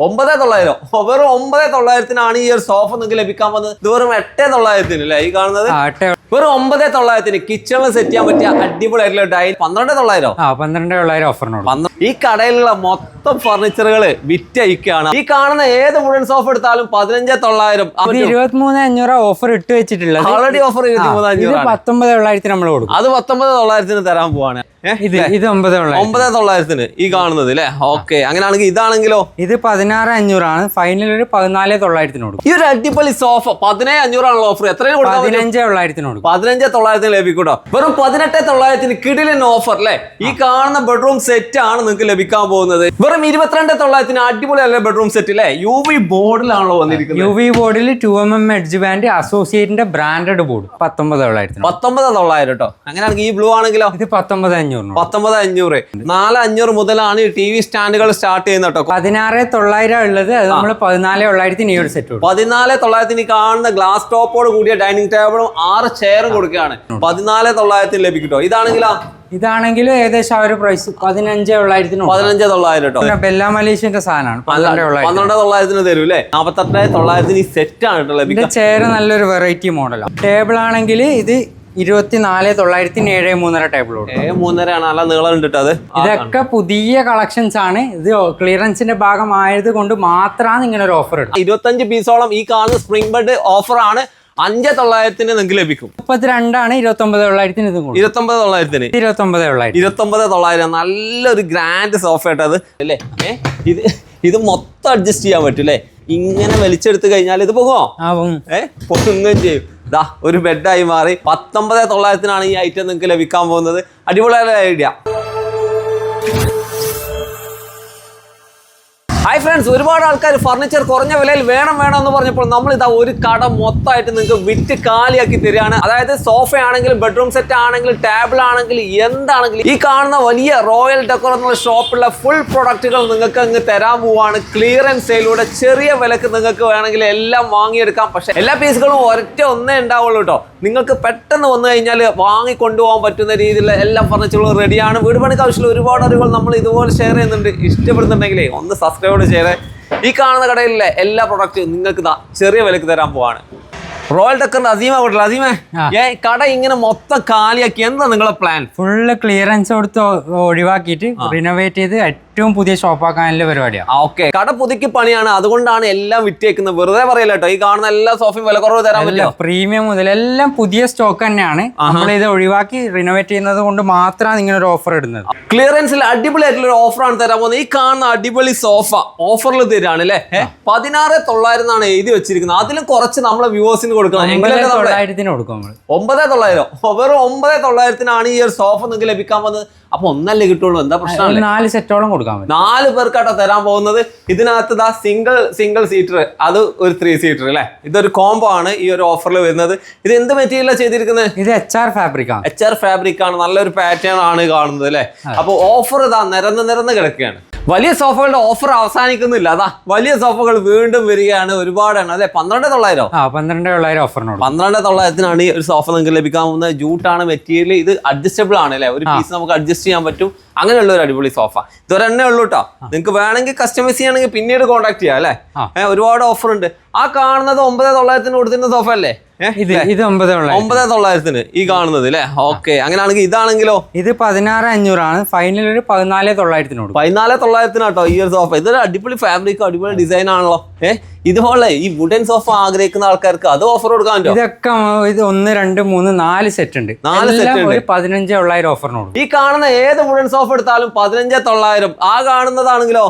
ഒമ്പത് തൊള്ളായിരം. വെറും ഒമ്പത് തൊള്ളായിരത്തിനാണ് ഈ ഒരു സോഫ നിങ്ങൾക്ക് ലഭിക്കാൻ പോകുന്നത് ഇത് വെറും എട്ടേ തൊള്ളായിരത്തിന് അല്ലേ? ഈ കാണുന്നത്? വെറും ഒമ്പത് തൊള്ളായിരത്തിന് കിച്ചണിൽ സെറ്റ് ചെയ്യാൻ പറ്റിയ അടിപൊളിയായിട്ടുള്ള ഡൈൻ പന്ത്രണ്ട് തൊള്ളായിരം? ആ പന്ത്രണ്ട് തൊള്ളായിരം ഓഫറിനോട് ഈ കടയിലുള്ള മൊത്തം ഫർണിച്ചറുകൾ വിറ്റയക്കാണ് ഈ കാണുന്ന ഏത് വുഡൻ സോഫ എടുത്താലും പതിനഞ്ച് തൊള്ളായിരം. ഇരുപത്തിമൂന്ന് അഞ്ഞൂറ് ഓഫർ ഇട്ട് വെച്ചിട്ടുള്ളത്. ഓൾറെഡി ഓഫർ ഇരുപത്തിമൂന്ന് അഞ്ഞൂറ് പത്തൊമ്പത് തൊള്ളായിരത്തിന് നമ്മൾ കൊടുക്കും. അത് പത്തൊമ്പത് തൊള്ളായിരത്തിന് തരാൻ പോവാണ്. ഇത് ഇത് ഒമ്പത് ഒമ്പത് തൊള്ളായിരത്തിന് ഈ കാണുന്നത് അല്ലേ ഓക്കെ. അങ്ങനെയാണെങ്കിൽ ഇതാണെങ്കിലോ? ഇത് പതിനാറ് അഞ്ഞൂറാണ്. ഫൈനൽ ഒരു പതിനാല് തൊള്ളായിരത്തിനോട് ഈ ഒരു അടിപൊളി സോഫ പതിനേഴ് അഞ്ഞൂറാണല്ലോ ഓഫർ എത്രയും? പതിനഞ്ച് തൊള്ളായിരത്തിന് കൊടുക്കും. പതിനഞ്ച് തൊള്ളായിരത്തിന് ലഭിക്കൂട്ടോ. വെറും പതിനെട്ട് തൊള്ളായിരത്തിന് കിടിലൻ ഓഫർ അല്ലേ ഈ കാണുന്ന ബെഡ്റൂം സെറ്റ് ആണ് നിങ്ങൾക്ക് ലഭിക്കാൻ പോകുന്നത്. വെറും ഇരുപത്തിരണ്ട് തൊള്ളായിരത്തിന് അടിപൊളിയല്ലേ ബെഡ്റൂം സെറ്റ് അല്ലേ യു വി ബോർഡിലാണല്ലോ വന്നിരിക്കുന്നത്. യു വി ബോർഡിൽ two M M edge band അസോസിയേറ്റിന്റെ branded board പത്തൊമ്പത് തൊള്ളായിരത്തിന്. പത്തൊമ്പത് തൊള്ളായിരം കേട്ടോ അങ്ങനെയാണെങ്കിൽ ഈ ബ്ലൂ ആണെങ്കിലോ? ഇത് പത്തൊമ്പത് അഞ്ഞൂറ് പത്തൊമ്പത് അഞ്ഞൂറ്. നാല് അഞ്ഞൂറ് മുതലാണ് ഈ ടി വി സ്റ്റാൻഡുകൾ സ്റ്റാർട്ട് ചെയ്യുന്നത് കേട്ടോ പതിനാറ് തൊള്ളായിരം ഉള്ളത് അത് നമ്മൾ പതിനാല് തൊള്ളായിരത്തിന് ഈ ഒരു സെറ്റ് പതിനാല് തൊള്ളായിരത്തിന് കാണുന്ന ഗ്ലാസ് ടോപ്പോട് കൂടിയ ഡൈനിങ് ടേബിളും ആറ് ചെയറും കൊടുക്കുകയാണ്. പതിനാല് തൊള്ളായിരത്തിന് ലഭിക്കട്ടോ. ഇതാണെങ്കിലാ? ഇതാണെങ്കിലോ ഇതാണെങ്കിലും ഏകദേശം ആ ഒരു പ്രൈസ് പതിനഞ്ച് തൊള്ളായിരത്തിന്. പതിനഞ്ച് തൊള്ളായിരം കേട്ടോ. ബെല്ല മലേഷ്യന്റെ സാധനമാണ്. പന്ത്രണ്ട് തൊള്ളായിരത്തിന് തരും അല്ലേ? നാപ്പത്തെട്ട് തൊള്ളായിരത്തിന് ഈ സെറ്റ് ആണ് കേട്ടോ ലഭിക്കുക. ചെയർ നല്ലൊരു വെറൈറ്റി മോഡലാണ് ടേബിൾ ആണെങ്കിൽ ഇത് ഇരുപത്തിനാല് തൊള്ളായിരത്തി ഏഴ് മൂന്നര ടേബിൾ മൂന്നരയാണ്. നല്ല നീളം ഉണ്ട് അത്. ഇതൊക്കെ പുതിയ കളക്ഷൻസ് ആണ്. ഇത് ക്ലിയറൻസിന്റെ ഭാഗമായത് കൊണ്ട് മാത്രമാണ് ഇങ്ങനെ ഒരു ഓഫർ ഇടുന്നത്. ഇരുപത്തഞ്ച് പീസോളം ഈ കാണുന്ന സ്പ്രിംഗ് ബഡ് ഓഫർ ആണ്. അഞ്ച് തൊള്ളായിരത്തിന് നിങ്ങൾക്ക് ലഭിക്കും. മുപ്പത്തിരണ്ടാണ് ഇരുപത്തി ഒമ്പത് തൊള്ളായിരത്തിന് ഇതും കൊടുക്കും. ഇരുപത്തൊമ്പത് തൊള്ളായിരത്തിന്. ഇരുപത്തി ഒമ്പത് തൊള്ളായിരം ഇരുപത്തൊമ്പത് തൊള്ളായിരം. നല്ലൊരു ഗ്രാൻഡ് സോഫ അത് അല്ലേ? ഏ? ഇത് ഇത് മൊത്തം അഡ്ജസ്റ്റ് ചെയ്യാൻ പറ്റും അല്ലേ? ഇങ്ങനെ വലിച്ചെടുത്ത് കഴിഞ്ഞാൽ ഇത് പോകുമോ ആവും. ഏ? പൊങ്ങുകയും ചെയ്യും. ദാ ഒരു ബെഡായി മാറി. പത്തൊമ്പത് തൊള്ളായിരത്തിനാണ് ഈ ഐറ്റം നിങ്ങൾക്ക് ലഭിക്കാൻ പോകുന്നത്. അടിപൊളിയായ ഐഡിയ ഫ്രണ്ട്സ് ഒരുപാട് ആൾക്കാർ ഫർണിച്ചർ കുറഞ്ഞ വിലയിൽ വേണം വേണം എന്ന് പറഞ്ഞപ്പോൾ നമ്മൾ ഇതാ ഒരു കട മൊത്തമായിട്ട് നിങ്ങൾക്ക് വിറ്റ് കാലിയാക്കി തരികയാണ്. അതായത് സോഫ ആണെങ്കിലും ബെഡ്റൂം സെറ്റ് ആണെങ്കിലും ടേബിൾ ആണെങ്കിലും എന്താണെങ്കിലും ഈ കാണുന്ന വലിയ റോയൽ ഡെക്കോർ എന്നുള്ള ഷോപ്പിലുള്ള ഫുൾ പ്രൊഡക്റ്റുകൾ നിങ്ങൾക്ക് അങ്ങ് തരാൻ പോവാണ്. ക്ലിയറൻസ് സെയിലൂടെ ചെറിയ വിലക്ക് നിങ്ങൾക്ക് വേണമെങ്കിൽ എല്ലാം വാങ്ങിയെടുക്കാം. പക്ഷേ എല്ലാ പീസുകളും ഒരൊറ്റ ഒന്നേ ഉണ്ടാവുള്ളൂ കേട്ടോ നിങ്ങൾക്ക് പെട്ടെന്ന് വന്നു കഴിഞ്ഞാൽ വാങ്ങി കൊണ്ടുപോകാൻ പറ്റുന്ന രീതിയിലുള്ള എല്ലാ ഫർണിച്ചറുകളും റെഡിയാണ് വീട് പണിക്ക് ആവശ്യമുള്ള ഒരുപാട് അറിവുകൾ നമ്മൾ ഇതുപോലെ ഷെയർ ചെയ്യുന്നുണ്ട്. ഇഷ്ടപ്പെടുന്നുണ്ടെങ്കിലേ ഒന്ന് സബ്സ്ക്രൈബ് ചെയ്തേ. ഈ കാണുന്ന കടയിലെ എല്ലാ പ്രൊഡക്റ്റും നിങ്ങൾക്ക് ചെറിയ വിലക്ക് തരാൻ പോവാണ്. റോയൽ ടെക്കറിന്റെ അസീമ വീട്ടിൽ അസീമേ. ഏ കട ഇങ്ങനെ മൊത്തം കാലിയാക്കി. എന്താ നിങ്ങളെ പ്ലാൻ ഫുള്ള് ക്ലിയറൻസ് കൊടുത്ത് ഒഴിവാക്കിയിട്ട് റിനോവേറ്റ് ചെയ്ത് ഏറ്റവും പുതിയ ഷോപ്പാക്കാനുള്ള പരിപാടിയാണ് ഓക്കെ കട പുതുക്കി പണിയാണ്. അതുകൊണ്ടാണ് എല്ലാം വിറ്റേക്കുന്നത്. വെറുതെ പറയലോ കേട്ടോ ഈ കാണുന്ന എല്ലാ സോഫയും വില കുറവ് തരാൻ പറ്റില്ല പ്രീമിയം മുതൽ എല്ലാം പുതിയ സ്റ്റോക്ക് തന്നെയാണ്. നമ്മൾ ഇത് ഒഴിവാക്കി റിനോവേറ്റ് ചെയ്യുന്നത് കൊണ്ട് മാത്രമാണ് ഇങ്ങനെ ഒരു ഓഫർ ഇടുന്നത്. ക്ലിയറൻസിൽ അടിപൊളിയായിട്ടുള്ള ഒരു ഓഫറാണ് തരാൻ പോകുന്നത്. ഈ കാണുന്ന അടിപൊളി സോഫ ഓഫറിൽ തരാണ് അല്ലേ പതിനാറ് തൊള്ളായിരം എന്നാണ് എഴുതി വെച്ചിരിക്കുന്നത്. അതിലും കുറച്ച് നമ്മളെ വ്യൂവേഴ്സിന് കൊടുക്കണം. തൊള്ളായിരത്തിന് കൊടുക്കും ഒമ്പത് തൊള്ളായിരം. വെറും ഒമ്പത് തൊള്ളായിരത്തിനാണ് ഈ ഒരു സോഫ നിങ്ങൾക്ക് ലഭിക്കാൻ പോകുന്നത്. അപ്പൊ ഒന്നല്ലേ കിട്ടുള്ളൂ. എന്താ പ്രശ്നം നാല് സെറ്റോളം കൊടുക്കാൻ പറ്റും. നാല് പേർക്കാട്ടോ തരാൻ പോകുന്നത്. ഇതിനകത്ത് ദാ സിംഗിൾ സിംഗിൾ സീറ്റർ അത് ഒരു ത്രീ സീറ്റർ അല്ലേ? ഇതൊരു കോംബോ ആണ് ഈ ഒരു ഓഫറിൽ വരുന്നത്. ഇത് എന്ത് മെറ്റീരിയലാണ് ചെയ്തിരിക്കുന്നത് ഇത് എച്ച് ആർ ഫാബ്രിക് ആണ്. എച്ച് ആർ ഫാബ്രിക് ആണ്. നല്ലൊരു പാറ്റേൺ ആണ് കാണുന്നത് അല്ലേ? അപ്പൊ ഓഫർ ഇതാ നിരന്ന് നിരന്ന് കിടക്കുകയാണ്. വലിയ സോഫകളുടെ ഓഫർ അവസാനിക്കുന്നില്ല. അതാ വലിയ സോഫകൾ വീണ്ടും വരികയാണ്. ഒരുപാടാണ് അല്ലെ പന്ത്രണ്ട് തൊള്ളായിരം? പന്ത്രണ്ട് തൊള്ളായിരം ഓഫറിനോട് പന്ത്രണ്ട് തൊള്ളായിരത്തിനാണ് ഈ ഒരു സോഫ നിങ്ങൾക്ക് ലഭിക്കാൻ പോകുന്നത്. ജൂട്ടാണ് മെറ്റീരിയൽ ഇത് അഡ്ജസ്റ്റബിൾ ആണ് അല്ലേ? ഒരു പീസ് നമുക്ക് അഡ്ജസ്റ്റ് ചെയ്യാൻ പറ്റും. അങ്ങനെയുള്ള ഒരു അടിപൊളി സോഫ ഇതൊരെണ്ണേ ഉള്ളൂ കേട്ടോ നിങ്ങൾക്ക് വേണമെങ്കിൽ കസ്റ്റമൈസ് ചെയ്യണമെങ്കിൽ പിന്നീട് കോൺടാക്ട് ചെയ്യാം അല്ലേ? ഏഹ് ഒരുപാട് ഓഫർ ഉണ്ട്. ആ കാണുന്നത് ഒമ്പത് തൊള്ളായിരത്തിന് കൊടുത്തിരുന്ന സോഫ അല്ലേ? ഇത് ഒമ്പത് തൊള്ളായിരം ഒമ്പത് തൊള്ളായിരത്തിന് ഈ കാണുന്നത് അല്ലേ? ഓക്കെ. അങ്ങനെയാണെങ്കിൽ ഇതാണെങ്കിലോ? ഇത് പതിനാറ് അഞ്ഞൂറാണ്. ഫൈനൽ ഒരു പതിനാല് തൊള്ളായിരത്തിനോട് പതിനാല് തൊള്ളായിരത്തിനാട്ടോ ഈ ഒരു സോഫ ഇതൊരു അടിപൊളി ഫാബ്രിക്കോ അടിപൊളി ഡിസൈൻ ആണല്ലോ. ഏഹ് ഇതുപോലെ ഈ വുഡൻ സോഫ ആഗ്രഹിക്കുന്ന ആൾക്കാർക്ക് അത് ഓഫർ കൊടുക്കാൻ ഇതൊക്കെ ഇത് ഒന്ന് രണ്ട് മൂന്ന് നാല് സെറ്റ് ഉണ്ട്. നാല് സെറ്റ്. ഒരു പതിനഞ്ച് തൊള്ളായിരം ഓഫറിനോട് ഈ കാണുന്ന ഏത് വുഡൻ സോഫ എടുത്താലും പതിനഞ്ച് തൊള്ളായിരം. ആ കാണുന്നതാണെങ്കിലോ?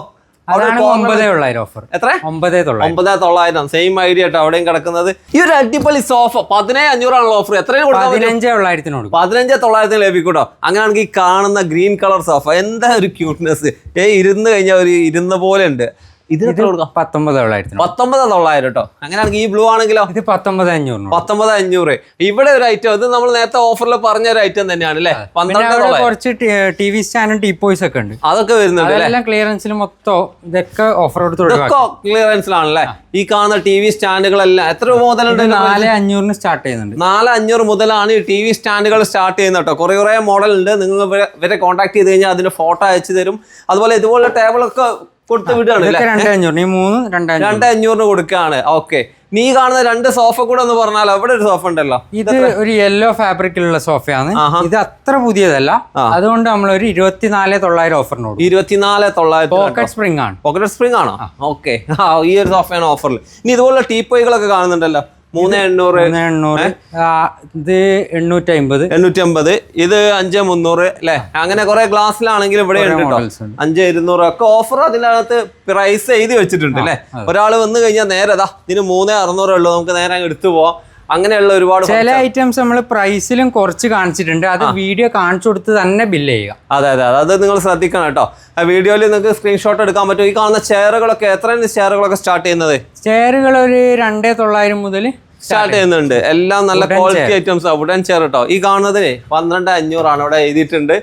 ഓഫർ എത്ര? ഒമ്പത് തൊള്ളായിരം. ഒമ്പത് സെയിം ഐഡിയ അവിടെയും കിടക്കുന്നത്. ഈ ഒരു അടിപൊളി സോഫ പതിനേഴ് അഞ്ഞൂറാണല്ലോ ഓഫർ എത്രയും കൊടുക്കും പതിനഞ്ച് തൊള്ളായിരത്തിന് ലഭിക്കൂട്ടോ? അങ്ങനെയാണെങ്കിൽ ഈ കാണുന്ന ഗ്രീൻ കളർ സോഫ എന്താ ഒരു ക്യൂട്ട്നെസ് ഏ ഇരുന്ന് കഴിഞ്ഞാൽ ഒരു ഇരുന്ന പോലെ ഉണ്ട്. ഇതിന് കൊടുക്കാം? പത്തൊമ്പത് തൊള്ളായിരത്തിന് പത്തൊമ്പത് തൊള്ളായിരം കേട്ടോ. അങ്ങനെയാണെങ്കിൽ ഈ ബ്ലൂ ആണെങ്കിലോ? ഇത് പത്തൊമ്പത് അഞ്ഞൂറിന് പത്തൊമ്പത് അഞ്ഞൂറ്. ഇവിടെ ഒരു ഐറ്റം ഇത് നമ്മൾ നേരത്തെ ഓഫറിൽ പറഞ്ഞ ഒരു ഐറ്റം തന്നെയാണ് അല്ലേ? പന്ത്രണ്ട് കുറച്ച് ടി വി സ്റ്റാൻഡും ടീപ്പോയ്സ് ഒക്കെ ഉണ്ട്. അതൊക്കെ വരുന്നുണ്ട് അല്ലേ? ക്ലിയറൻസിൽ മൊത്തം ഇതൊക്കെ ഓഫർ ഇതൊക്കെ ക്ലിയറൻസിലാണല്ലേ ഈ കാണുന്ന ടി വി സ്റ്റാൻഡുകളെല്ലാം എത്ര രൂപ മുതലുണ്ട് നാല് അഞ്ഞൂറിന് സ്റ്റാർട്ട് ചെയ്യുന്നുണ്ട്. നാല് അഞ്ഞൂറ് മുതലാണ് ഈ ടി വി സ്റ്റാൻഡുകൾ സ്റ്റാർട്ട് ചെയ്യുന്നത് കേട്ടോ. കുറേ കുറേ മോഡലുണ്ട് ഉണ്ട്. നിങ്ങൾ ഇവരെ കോൺടാക്ട് ചെയ്ത് കഴിഞ്ഞാൽ അതിന്റെ ഫോട്ടോ അയച്ചു തരും. അതുപോലെ ഇതുപോലെ ടേബിളൊക്കെ കൊടുത്ത് വിടുകയാണ് ഇതൊക്കെ രണ്ടേ അഞ്ഞൂറിന് കൊടുക്കുകയാണ്. ഓക്കെ. നീ കാണുന്ന രണ്ട് സോഫ കൂടെ ഒന്ന് പറഞ്ഞാലോ? അവിടെ ഒരു സോഫ ഉണ്ടല്ലോ. ഇത് ഒരു യെല്ലോ ഫാബ്രിക്കിലുള്ള സോഫയാണ് ഇത് അത്ര പുതിയതല്ല. അതുകൊണ്ട് നമ്മൾ ഒരു ഇരുപത്തിനാല് തൊള്ളായിരം ഓഫറിനോട് ഇരുപത്തിനാല് തൊള്ളായിരം പോക്കറ്റ് സ്പ്രിംഗ് ആണ്. പോക്കറ്റ് സ്പ്രിംഗ് ആണോ? ഓക്കെ. ഈ ഒരു സോഫയാണ് ഓഫറിൽ ഇനി ഇതുപോലെ ടീപ്പോയികളൊക്കെ കാണുന്നുണ്ടല്ലോ. മൂന്ന് എണ്ണൂറ്. എണ്ണൂറ്. ഇത് എണ്ണൂറ്റി അമ്പത് എണ്ണൂറ്റി അമ്പത് ഇത് അഞ്ച് മുന്നൂറ് അല്ലെ? അങ്ങനെ കുറെ ഗ്ലാസ്സിലാണെങ്കിലും ഇവിടെ ഉണ്ട്. അഞ്ച് ഇരുന്നൂറ് ഒക്കെ ഓഫർ അതിനകത്ത് പ്രൈസ് എഴുതി വെച്ചിട്ടുണ്ട് അല്ലെ? ഒരാൾ വന്നു കഴിഞ്ഞാൽ നേരെ ഇതാ ഇതിന് മൂന്നേ അറുന്നൂറേ ഉള്ളൂ. നമുക്ക് നേരെ അങ്ങ് എടുത്തു പോവാം. അങ്ങനെയുള്ള ഒരുപാട് ചില ഐറ്റംസ് നമ്മൾ പ്രൈസിലും കുറച്ച് കാണിച്ചിട്ടുണ്ട്. അത് വീഡിയോ കാണിച്ചു കൊടുത്ത് തന്നെ ബില്ല് ചെയ്യുക. അതെ അതെ. അതെ നിങ്ങൾ ശ്രദ്ധിക്കണം കേട്ടോ. വീഡിയോയിൽ നിങ്ങൾക്ക് സ്ക്രീൻഷോട്ട് എടുക്കാൻ പറ്റും. ഈ കാണുന്ന ചെയറുകളൊക്കെ എത്രയാണ് ചെയറുകളൊക്കെ സ്റ്റാർട്ട് ചെയ്യുന്നത്? ചെയറുകൾ ഒരു രണ്ടേ തൊള്ളായിരം മുതൽ സ്റ്റാർട്ട് ചെയ്യുന്നുണ്ട്. എല്ലാം നല്ല ക്വാളിറ്റി ഐറ്റംസ് വുഡൻ ചെയർ കേട്ടോ ഈ കാണുന്നതിന് പന്ത്രണ്ട് അഞ്ഞൂറാണ് അവിടെ എഴുതിയിട്ടുണ്ട്.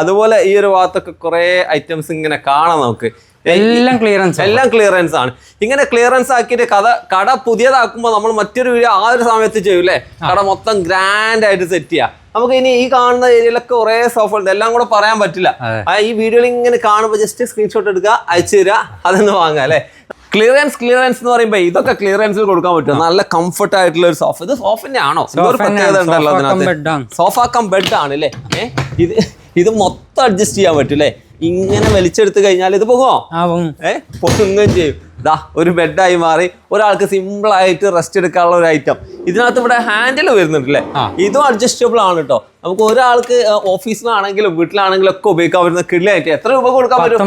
അതുപോലെ ഈ ഒരു ഭാഗത്തൊക്കെ കുറേ ഐറ്റംസ് ഇങ്ങനെ കാണാം നമുക്ക്. എല്ലാം ക്ലിയറൻസ് എല്ലാം ക്ലിയറൻസ് ആണ്. ഇങ്ങനെ ക്ലിയറൻസ് ആക്കിയിട്ട് കഥ കട പുതിയതാക്കുമ്പോൾ നമ്മൾ മറ്റൊരു വീഡിയോ ആ ഒരു സമയത്ത് ചെയ്യും അല്ലേ കട മൊത്തം ഗ്രാൻഡ് ആയിട്ട് സെറ്റ് ചെയ്യാം. നമുക്ക് ഇനി ഈ കാണുന്ന ഏരിയയിലൊക്കെ കുറേ സോഫ ഉണ്ട്. എല്ലാം കൂടെ പറയാൻ പറ്റില്ല. ആ ഈ വീഡിയോയിൽ ഇങ്ങനെ കാണുമ്പോൾ ജസ്റ്റ് സ്ക്രീൻഷോട്ട് എടുക്കുക അയച്ചു തരിക അതൊന്ന് വാങ്ങുക അല്ലേ ക്ലിയറൻസ് ക്ലിയറൻസ് എന്ന് പറയുമ്പോൾ ഇതൊക്കെ ക്ലിയറൻസിൽ കൊടുക്കാൻ പറ്റും നല്ല കംഫർട്ട് ആയിട്ടുള്ള ഒരു സോഫ ഇത് സോഫിന്റെ ആണോ? പ്രത്യേകത. ഉണ്ടല്ലോ അതിനകത്ത്. സോഫ കം ബെഡ് ആണ് അല്ലേ ഇത് ഇത് മൊത്തം അഡ്ജസ്റ്റ് ചെയ്യാൻ പറ്റും അല്ലേ ഇങ്ങനെ വലിച്ചെടുത്ത് കഴിഞ്ഞാൽ ഇത് പോകുമോ ഏ? പൊങ്ങുകയും ചെയ്യും. ദാ ഒരു ബെഡായി മാറി. ഒരാൾക്ക് സിമ്പിൾ ആയിട്ട് റെസ്റ്റ് എടുക്കാനുള്ള ഒരു ഐറ്റം ഇതിനകത്ത് ഇവിടെ ഹാൻഡിൽ വരുന്നുണ്ട് അല്ലേ. ഇതും അഡ്ജസ്റ്റബിൾ ആണ് കേട്ടോ നമുക്ക് ഒരാൾക്ക് ഓഫീസിലാണെങ്കിലും വീട്ടിലാണെങ്കിലും ഒക്കെ ഉപയോഗിക്കാൻ പറ്റുന്ന കിളിയായിട്ട് എത്ര രൂപ കൊടുക്കാൻ പറ്റും?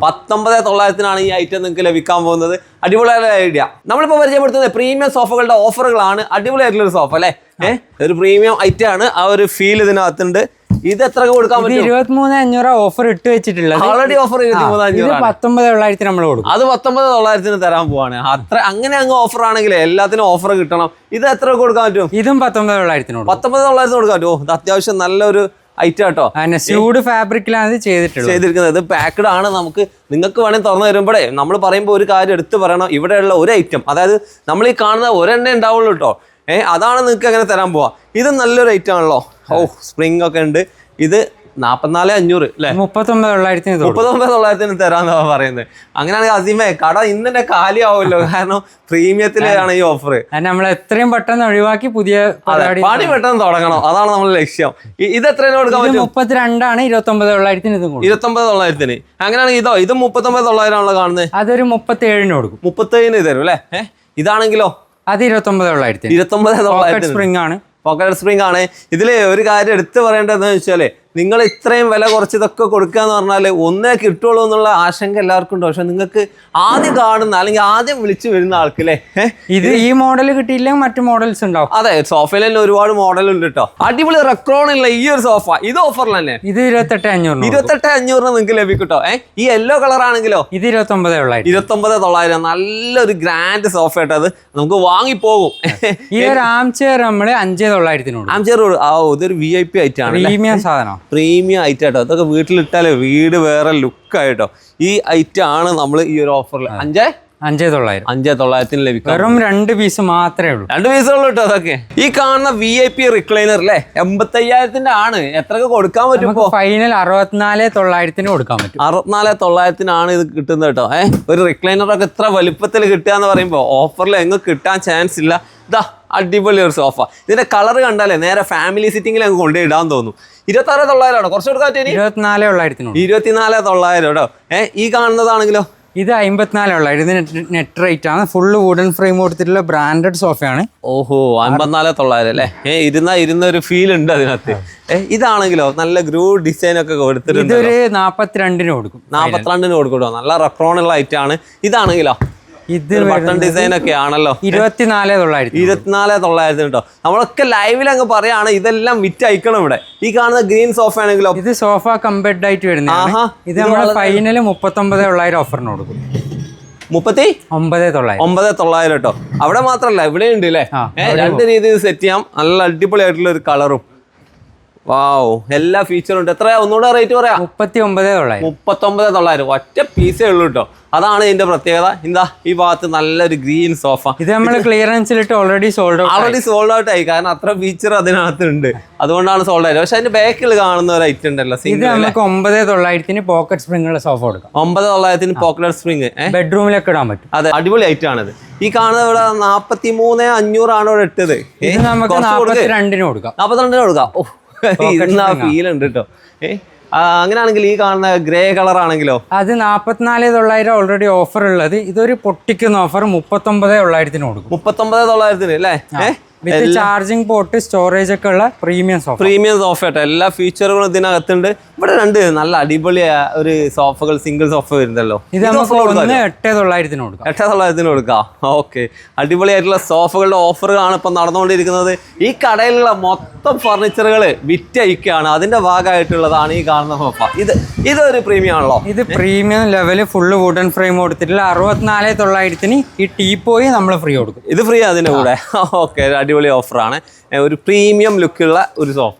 പത്തൊമ്പത് തൊള്ളായിരത്തിനാണ് ഈ ഐറ്റം നിങ്ങൾക്ക് ലഭിക്കാൻ പോകുന്നത്. അടിപൊളിയായ ഐഡിയ നമ്മളിപ്പോൾ പരിചയപ്പെടുത്തുന്നത് പ്രീമിയം സോഫകളുടെ ഓഫറുകളാണ് അടിപൊളിയായിട്ടുള്ള ഒരു സോഫ അല്ലേ? ഏഹ് ഒരു പ്രീമിയം ഐറ്റം ആണ്. ആ ഒരു ഫീൽ ഇതിനകത്തുണ്ട്. ഇത് എത്ര കൊടുക്കാൻ പറ്റും? ഇരുപത്തിമൂന്ന് അഞ്ഞൂറ് ഓഫർ ഇട്ട് വെച്ചിട്ടുള്ളത്. ഓൾറെഡി ഓഫർ പത്തൊമ്പത് തൊള്ളായിരത്തിന് നമ്മൾ കൊടുക്കും. അത് പത്തൊമ്പത് തൊള്ളായിരത്തിന് തരാൻ പോവാണ്. അത്ര അങ്ങനെ അങ്ങ് ഓഫർ ആണെങ്കിൽ എല്ലാത്തിനും ഓഫർ കിട്ടണം. ഇത് എത്ര കൊടുക്കാൻ പറ്റും? ഇതും പത്തൊമ്പത് തൊള്ളായിരത്തിന് പത്തൊമ്പത് തൊള്ളായിരത്തിന് കൊടുക്കാൻ പറ്റുമോ ഇത് അത്യാവശ്യം നല്ലൊരു ഐറ്റം കേട്ടോ സ്യൂഡ് ഫാബ്രിക്കിലാണ് ചെയ്തിട്ടുള്ളത്. ചെയ്തിരിക്കുന്നത്. ഇത് പാക്ക്ഡ് ആണ് നമുക്ക്. നിങ്ങൾക്ക് വേണമെങ്കിൽ തുറന്നു വരുമ്പോഴേ നമ്മൾ പറയുമ്പോൾ ഒരു കാര്യം എടുത്ത് പറയണം. ഇവിടെയുള്ള ഒരു ഐറ്റം അതായത് നമ്മൾ ഈ കാണുന്ന ഒരെണ്ണേ ഉണ്ടാവുള്ളൂ കേട്ടോ ഏഹ് അതാണ് നിങ്ങൾക്ക് അങ്ങനെ തരാൻ പോവാ. ഇത് നല്ലൊരു ഐറ്റം ആണല്ലോ. ഓ സ്പ്രിംഗ് ഒക്കെ ഉണ്ട്. ഇത് നാപ്പത്തിനാല് അഞ്ഞൂറ് അല്ലേ? മുപ്പത്തൊമ്പത് തൊള്ളായിരത്തിന് മുപ്പത്തൊമ്പത് തൊള്ളായിരത്തിന് തരാന്നാ പറയുന്നത്. അങ്ങനെയാണെങ്കിൽ അസീമേ കട ഇന്ന് കാലിയാവുമല്ലോ. കാരണം പ്രീമിയത്തിലാണ് ഈ ഓഫർ നമ്മൾ എത്രയും പെട്ടെന്ന് ഒഴിവാക്കി പുതിയ പാടി പണി പെട്ടെന്ന് തുടങ്ങണം. അതാണ് നമ്മുടെ ലക്ഷ്യം. ഇത് എത്രയും കൊടുക്കാൻ പറ്റും? മുപ്പത്തിരണ്ടാണ് ഇരുപത്തൊമ്പത് തൊള്ളായിരത്തിന് ഇത് ഇരുപത്തൊമ്പത് തൊള്ളായിരത്തിന്. അങ്ങനെയാണെങ്കിൽ ഇതോ ഇത് മുപ്പത്തൊമ്പത് തൊള്ളായിരമാണല്ലോ കാണുന്നത് അതൊരു മുപ്പത്തി ഏഴിന് കൊടുക്കും. മുപ്പത്തേഴിന് തരും അല്ലേ? ഇതാണെങ്കിലോ? അത് ഇരുപത്തൊമ്പത് തൊള്ളായിരത്തിന്. ഇരുപത്തൊമ്പത് തൊള്ളായിരത്തി സ്പ്രിംഗ് ആണ്. പോക്കറ്റ് സ്പ്രിംഗ് ആണ്. ഇതിൽ ഒരു കാര്യം എടുത്തു പറയേണ്ടതെന്ന് വെച്ചാൽ നിങ്ങൾ ഇത്രയും വില കുറച്ച് ഇതൊക്കെ കൊടുക്കുക എന്ന് പറഞ്ഞാൽ ഒന്നേ കിട്ടുള്ളൂ എന്നുള്ള ആശങ്ക എല്ലാവർക്കും ഉണ്ട്. പക്ഷെ നിങ്ങൾക്ക് ആദ്യം കാണുന്ന അല്ലെങ്കിൽ ആദ്യം വിളിച്ചു വരുന്ന ആൾക്ക് അല്ലേ ഇത് ഈ മോഡൽ കിട്ടിയില്ലെങ്കിൽ മറ്റു മോഡൽസ് ഉണ്ടാവും. അതെ സോഫയിൽ തന്നെ ഒരുപാട് മോഡൽ ഉണ്ട് കേട്ടോ അടിപൊളി റെക്രോൺ ഉള്ള ഈ ഒരു സോഫ ഇത് ഓഫറിൽ തന്നെ? ഇത് ഇരുപത്തെട്ട് അഞ്ഞൂറ്. ഇരുപത്തെട്ട് അഞ്ഞൂറിന് നിങ്ങൾക്ക് ലഭിക്കും കേട്ടോ ഏഹ് ഈ യെല്ലോ കളർ ആണെങ്കിലോ? ഇത് ഇരുപത്തൊമ്പത് തൊള്ളായിരം ഇരുപത്തൊമ്പത് തൊള്ളായിരം. നല്ലൊരു ഗ്രാൻഡ് സോഫ കേട്ടോ അത് നമുക്ക് വാങ്ങിപ്പോകും. ഈ ഒരു ആം ചെയർ നമ്മൾ അഞ്ചേ തൊള്ളായിരത്തിനോട് ആംചെയർ ആ ഇതൊരു വി ഐ പി ആയിട്ടാണ് പ്രീമിയം സാധനം പ്രീമിയം ഐറ്റം കേട്ടോ അതൊക്കെ വീട്ടിലിട്ടാലേ വീട് വേറെ ലുക്കായിട്ടോ ഈ ഐറ്റം ആണ് നമ്മൾ ഈ ഒരു ഓഫറിൽ അഞ്ചേ? അഞ്ചേ തൊള്ളായിരം. അഞ്ചേ തൊള്ളായിരത്തിന് ലഭിക്കും വെറും രണ്ട് പീസ് മാത്രമേ ഉള്ളൂ. രണ്ട് പീസുള്ളൂ കേട്ടോ അതൊക്കെ. ഈ കാണുന്ന വി ഐ പി റിക്ലൈനർ അല്ലേ എൺപത്തയ്യായിരത്തിന്റെ ആണ്. എത്രയൊക്കെ കൊടുക്കാൻ പറ്റും ഫൈനൽ അറുപത്തിനാല് തൊള്ളായിരത്തിന് കൊടുക്കാൻ പറ്റും. അറുപത്തിനാല് തൊള്ളായിരത്തിനാണ് ഇത് കിട്ടുന്നത് കേട്ടോ ഏഹ് ഒരു റിക്ലൈനർ ഒക്കെ ഇത്ര വലുപ്പത്തിൽ കിട്ടുക എന്ന് പറയുമ്പോൾ ഓഫറിൽ എങ്ങും കിട്ടാൻ ചാൻസ് ഇല്ല. ഇതാ അടിപൊളി ഒരു സോഫ ഇതിന്റെ കളർ കണ്ടാലേ നേരെ ഫാമിലി സിറ്റിംഗിൽ അങ്ങ് കൊണ്ടുപോയി ഇടാൻ തോന്നും. ഇരുപത്തി ആറ് തൊള്ളായിരമാണോ കുറച്ച് കൊടുക്കാൻ പറ്റും ഇരുപത്തിനാല് തൊള്ളായിരത്തിന് ഇരുപത്തിനാല് തൊള്ളായിരം കേട്ടോ ഏഹ് ഈ കാണുന്നതാണെങ്കിലോ? ഇത് അമ്പത്തിനാലുള്ള ഇത് നെറ്റ് റേറ്റ് ആണ്. ഫുള്ള് വുഡൻ ഫ്രെയിം കൊടുത്തിട്ടുള്ള ബ്രാൻഡഡ് സോഫയാണ് ഓഹോ അമ്പത്തിനാല് തൊള്ളായിരം അല്ലേ? ഏ ഇരുന്ന ഇരുന്ന ഒരു ഫീൽ ഉണ്ട് അതിനകത്ത്. ഇതാണെങ്കിലോ നല്ല ഗ്രൂ ഡിസൈൻ ഒക്കെ കൊടുത്തിട്ടുണ്ട് ഇതൊരു നാപ്പത്തിരണ്ടിന് കൊടുക്കും. നാപ്പത്തിരണ്ടിന് കൊടുക്കട്ടോ നല്ല റെക്രോണുള്ള ഐറ്റം ആണ്. ഇതാണെങ്കിലോ ഇത് ബട്ടൺ ഡിസൈൻ ഒക്കെ ആണല്ലോ ഇരുപത്തിനാല് തൊള്ളായിരത്തി ഇരുപത്തിനാല് തൊള്ളായിരത്തി കേട്ടോ നമ്മളൊക്കെ ലൈവിൽ അങ്ങ് പറയാണ് ഇതെല്ലാം വിറ്റ് അയക്കണം ഇവിടെ ഈ കാണുന്ന ഗ്രീൻ സോഫ ആണെങ്കിലോ ഇത് സോഫ കമ്പയർഡ് ആയിട്ട് വരുന്നത്. ഇത് നമ്മൾ ഫൈനൽ മുപ്പത്തൊമ്പത് തൊള്ളായിരം ഓഫറിന് കൊടുക്കും മുപ്പത്തി ഒമ്പത് തൊള്ളായിരം ഒമ്പത് തൊള്ളായിരം കേട്ടോ അവിടെ മാത്രല്ല ഇവിടെ ഉണ്ട് അല്ലേ രണ്ട് രീതിയിൽ സെറ്റ് ചെയ്യാം നല്ല അടിപൊളിയായിട്ടുള്ള ഒരു കളറും വാവ് എല്ലാ ഫീച്ചറും ഉണ്ട്. എത്രയാ? ഒന്നുകൂടെ റേറ്റ് പറയാ. മുപ്പത്തി ഒമ്പത് തൊള്ളായിരം മുപ്പത്തൊമ്പത് തൊള്ളായിരം ഒറ്റ പീസേ ഉള്ളൂ കേട്ടോ അതാണ് ഇതിന്റെ പ്രത്യേകത. എന്താ? ഈ ഭാഗത്ത് നല്ലൊരു ഗ്രീൻ സോഫ ഇത് നമ്മൾ ക്ലിയറൻസിൽ ഇട്ട് already sold already sold out ആയി. കാരണം അത്ര ഫീച്ചർ അതിനകത്തുണ്ട്. അതുകൊണ്ടാണ് സോൾഡ് ആയത് പക്ഷെ അതിന്റെ ബാക്കിൽ കാണുന്ന ഒരു ഐറ്റം ഉണ്ടല്ലോ ഇത് നമുക്ക് ഒമ്പത് തൊള്ളായിരത്തിന് പോക്കറ്റ് സ്പ്രിംഗ് ഉള്ള സോഫ കൊടുക്കാം. ഒമ്പത് തൊള്ളായിരത്തിന് പോക്കറ്റ് സ്പ്രിംഗ് ബെഡ്റൂമിലൊക്കെ ഇടാൻ പറ്റും. അതെ അടിപൊളി ഐറ്റം ആണിത്. ഈ കാണുന്നത് ഇവിടെ നാപ്പത്തി മൂന്ന് അഞ്ഞൂറാണ് ഇവിടെ ഇട്ടത്. നമുക്ക് കുറച്ച് കൊടുക്ക്. നാൽപ്പത്തി രണ്ടിന് കൊടുക്കാം. നാപ്പത്തിരണ്ടിന് കൊടുക്കാം. ഓ ഇന്ന് ആ ഫീൽ ഉണ്ട് കേട്ടോ അങ്ങനെയാണെങ്കിൽ ഈ കാണുന്ന ഗ്രേ കളർ ആണെങ്കിലോ? അത് നാൽപ്പത്തിനാല് തൊള്ളായിരം ഓൾറെഡി ഓഫർ ഉള്ളത്. ഇതൊരു പൊട്ടിക്കുന്ന ഓഫർ മുപ്പത്തൊമ്പത് തൊള്ളായിരത്തിന് കൊടുക്കും. മുപ്പത്തൊമ്പത് തൊള്ളായിരത്തിന് അല്ലേ വിത്ത് ചാർജിങ് പോർട്ട് സ്റ്റോറേജ് ഒക്കെ ഉള്ള പ്രീമിയം സോഫ പ്രീമിയം സോഫ ആയിട്ട് എല്ലാ ഫീച്ചറുകളും ഇതിനകത്തുണ്ട്. ഇവിടെ രണ്ട് നല്ല അടിപൊളി ഒരു സോഫകൾ സിംഗിൾ സോഫ വരുന്നല്ലോ ഇത് നമുക്ക് എട്ടേ എട്ട് തൊള്ളായിരത്തിന് കൊടുക്കാം. എട്ടേ തൊള്ളായിരത്തിന് കൊടുക്കാം? ഓക്കെ അടിപൊളിയായിട്ടുള്ള സോഫകളുടെ ഓഫറുകളാണ് ഇപ്പം നടന്നുകൊണ്ടിരിക്കുന്നത്. ഈ കടയിലുള്ള മൊത്തം ഫർണിച്ചറുകൾ വിറ്റയക്കാണ് അതിന്റെ ഭാഗമായിട്ടുള്ളതാണ് ഈ കാണുന്ന സോഫ ഇത് ഇതൊരു പ്രീമിയം ആണല്ലോ? ഇത് premium level full wooden frame കൊടുത്തിട്ടില്ല അറുപത്തിനാല് തൊള്ളായിരത്തിന് ഈ ടീപ്പോയി നമ്മൾ ഫ്രീ കൊടുക്കും. ഇത് ഫ്രീ അതിന്റെ കൂടെ? ഓക്കെ അടിപൊളി ഓഫറാണ്. ഒരു പ്രീമിയം ലുക്കുള്ള ഒരു സോഫ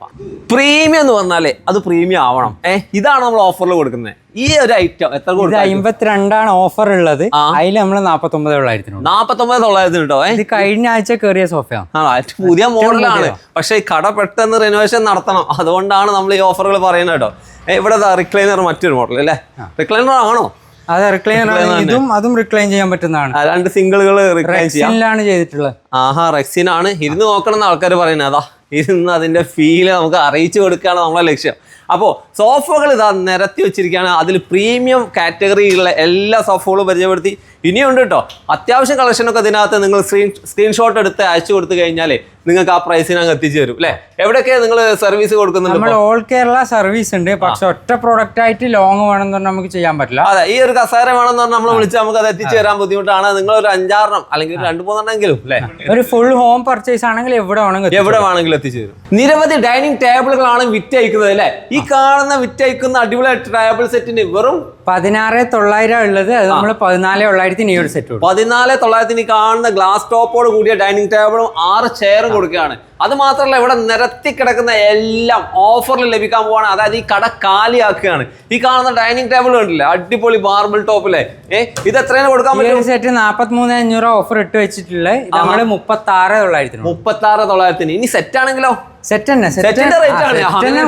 പ്രീമിയം എന്ന് പറഞ്ഞാലേ അത് പ്രീമിയം ആവണം. ഏഹ് ഇതാണ് നമ്മൾ ഓഫറിൽ കൊടുക്കുന്നത്. ഈ ഒരു ഐറ്റം എത്ര അമ്പത്തിരണ്ടാണ് ഓഫർ ഉള്ളത്. അതിൽ നമ്മൾ നാപ്പത്തൊമ്പത് തൊള്ളായിരത്തിന് നാപ്പത്തൊമ്പത് തൊള്ളായിരത്തിന് കേട്ടോ ഇത് കഴിഞ്ഞ ആഴ്ച കയറിയ സോഫയാണ് ആ. പുതിയ മോഡലാണ് പക്ഷെ ഈ കട പെട്ടെന്ന് റിനോവേഷൻ നടത്തണം. അതുകൊണ്ടാണ് നമ്മൾ ഈ ഓഫറുകൾ പറയുന്നത് കേട്ടോ. ഇവിടെ റിക്ലൈനർ മറ്റൊരു മോഡൽ അല്ലേ? റിക്ലൈനർ ആണോ? അത് റിക്ലൈൻ ഇതും അതും റിക്ലൈൻ ചെയ്യാൻ പറ്റുന്നതാണ്. രണ്ട് സിംഗിളുകൾ റിക്ലൈൻ ചെയ്യാം. ചെയ്തിട്ടുള്ളത്. ആഹാ റെക്സിനാണ് ഇരുന്ന് നോക്കണം എന്ന് ആൾക്കാർ പറയുന്നത്. അതാ ഇരുന്ന് അതിന്റെ ഫീൽ നമുക്ക് അറിയിച്ചു കൊടുക്കുകയാണ് നമ്മളെ ലക്ഷ്യം. അപ്പോൾ സോഫകൾ ഇതാ നിരത്തി വെച്ചിരിക്കുകയാണ്. അതിൽ പ്രീമിയം കാറ്റഗറിയിലുള്ള എല്ലാ സോഫകളും പരിചയപ്പെടുത്തി. ഇനിയുണ്ട് കേട്ടോ അത്യാവശ്യം കളക്ഷനൊക്കെ ഇതിനകത്ത് നിങ്ങൾ സ്ക്രീൻ സ്ക്രീൻഷോട്ട് എടുത്ത് അയച്ചു കൊടുത്തു കഴിഞ്ഞാൽ നിങ്ങൾക്ക് ആ പ്രൈസിന് അങ്ങ് എത്തിച്ചു തരും അല്ലേ എവിടെയൊക്കെ നിങ്ങൾ സർവീസ് കൊടുക്കുന്നുണ്ട് നമ്മൾ ഓൾ കേരള സർവീസ് ഉണ്ട് പക്ഷെ ഒറ്റ പ്രോഡക്റ്റ് ആയിട്ട് ലോങ് വേണമെന്ന് പറഞ്ഞാൽ നമുക്ക് ചെയ്യാൻ പറ്റില്ല. അതെ ഈ ഒരു കസേര വേണമെന്ന് പറഞ്ഞാൽ നമ്മൾ വിളിച്ചാൽ നമുക്ക് അത് എത്തിച്ചു തരാൻ ബുദ്ധിമുട്ടാണ്. നിങ്ങൾ ഒരു അഞ്ചാറെണ്ണം അല്ലെങ്കിൽ രണ്ട് മൂന്നെണ്ണെങ്കിലും അല്ലേ ഒരു ഫുൾ ഹോം പർച്ചേസ് ആണെങ്കിൽ എവിടെ വേണമെങ്കിൽ എവിടെ വേണമെങ്കിലും എത്തിച്ചു തരും. നിരവധി ഡൈനിങ് ടേബിളുകളാണ് വിറ്റയക്കുന്നത് അല്ലേ ഈ കാണുന്ന വിറ്റയക്കുന്ന അടിപൊളി ടേബിൾ സെറ്റിന് വെറും പതിനാറ് തൊള്ളായിരം ഉള്ളത് അത് നമ്മൾ പതിനാല് തൊള്ളായിരത്തിന് ഈ ഒരു സെറ്റ് പതിനാല് തൊള്ളായിരത്തിന് കാണുന്ന ഗ്ലാസ് ടോപ്പോട് കൂടിയ ഡൈനിങ് ടേബിളും ആറ് ചെയറും കൊടുക്കുകയാണ്. അത് മാത്രമല്ല ഇവിടെ നിരത്തി കിടക്കുന്ന എല്ലാം ഓഫറിൽ ലഭിക്കാൻ പോവാണ്. അതായത് ഈ കട കാലിയാക്കുകയാണ്. ഈ കാണുന്ന ഡൈനിങ് ടേബിൾ കണ്ടില്ലേ? അടിപൊളി മാർബിൾ ടോപ്പിലെ ഏ ഇത് എത്രയാണ് കൊടുക്കാൻ പറ്റും? സെറ്റ് നാൽപ്പത്തി മൂന്ന് അഞ്ഞൂറ് ഓഫർ ഇട്ട് വെച്ചിട്ടുള്ളത് നമ്മൾ മുപ്പത്തി ആറ് തൊള്ളായിരത്തിന് മുപ്പത്തി ആറ് തൊള്ളായിരത്തിന്. ഇനി സെറ്റ് ആണെങ്കിലോ? സെറ്റ് തന്നെ സെറ്റിന്റെ റേറ്റ് ആണ്.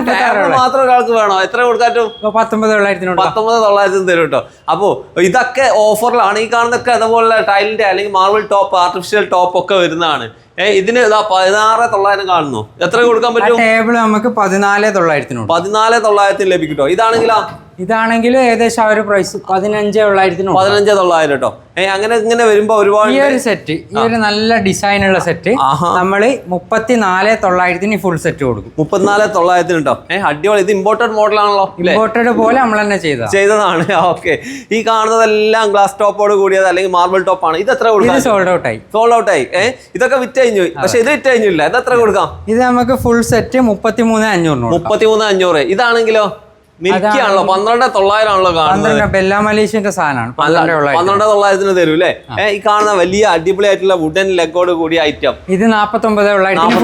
ടേബിൾ മാത്രം ഒരാൾക്ക് വേണോ? എത്ര കൊടുക്കാറ്റും? പത്തൊമ്പത് തൊള്ളായിരത്തിന് പത്തൊമ്പത് തൊള്ളായിരത്തിന് തരും കേട്ടോ. അപ്പോ ഇതൊക്കെ ഓഫറിലാണ് ഈ കാണുന്നൊക്കെ അതുപോലെ ടൈലിന്റെ അല്ലെങ്കിൽ മാർബിൾ ടോപ്പ് ആർട്ടിഫിഷ്യൽ ടോപ്പ് ഒക്കെ വരുന്നതാണ്. ഏഹ് ഇതിന് ഇതാ പതിനാറ് തൊള്ളായിരം കാണുന്നു. എത്ര കൊടുക്കാൻ പറ്റും? ടേബിൾ നമുക്ക് പതിനാല് തൊള്ളായിരത്തിന് പതിനാല് തൊള്ളായിരത്തിന് ലഭിക്കും കേട്ടോ. ഇതാണെങ്കിലോ? ഇതാണെങ്കിൽ ഏകദേശം ആ ഒരു പ്രൈസ് പതിനഞ്ച് തൊള്ളായിരത്തിന്. പതിനഞ്ച് തൊള്ളായിരം കേട്ടോ അങ്ങനെ ഇങ്ങനെ വരുമ്പോ ഒരുപാട് ഈ ഒരു സെറ്റ് ഈ ഒരു നല്ല ഡിസൈൻ ഉള്ള സെറ്റ്. നമ്മൾ മുപ്പത്തിനാല് തൊള്ളായിരത്തിന് ഫുൾ സെറ്റ് കൊടുക്കും. മുപ്പത്തിനാല് തൊള്ളായിരത്തിന് കേട്ടോ ഏഹ് അടിപൊളി. ഇത് ഇമ്പോർട്ടഡ് മോഡലാണല്ലോ ഇമ്പോർട്ടഡ് പോലെ നമ്മൾ തന്നെ ചെയ്ത ചെയ്തതാണ്. ഓക്കെ ഈ കാണുന്നതെല്ലാം ഗ്ലാസ് ടോപ്പോട് കൂടിയത് അല്ലെങ്കിൽ മാർബിൾ ടോപ്പ് ആണ്. ഇത് എത്ര കൊടുക്കാം? സോൾഡ് ഔട്ട് ആയി. സോൾഡ് ഔട്ട് ആയി. ഏഹ് ഇതൊക്കെ വിറ്റ് കഴിഞ്ഞു. പക്ഷെ ഇത് വിറ്റ് കഴിഞ്ഞില്ല. ഇത് എത്ര കൊടുക്കാം? ഇത് നമുക്ക് ഫുൾ സെറ്റ് മുപ്പത്തി മൂന്ന് അഞ്ഞൂറിന് കൊടുക്കാം. മുപ്പത്തിമൂന്ന് അഞ്ഞൂറ്. ഇതാണെങ്കിലോ? മിൽക്കി ആണല്ലോ പന്ത്രണ്ട് തൊള്ളായിരം ആണല്ലോ കാണുന്നത്. പന്ത്രണ്ട് ബെല്ല മലേഷ്യന്റെ സാധനമാണ്. പന്ത്രണ്ട് തൊള്ളായിരം തൊള്ളായിരത്തിന് തരും അല്ലേ ഈ കാണുന്ന വലിയ അടിപൊളിയായിട്ടുള്ള വുഡൻ ലെഗോട് കൂടിയ ഐറ്റം ഇത് നാപ്പത്തൊമ്പത്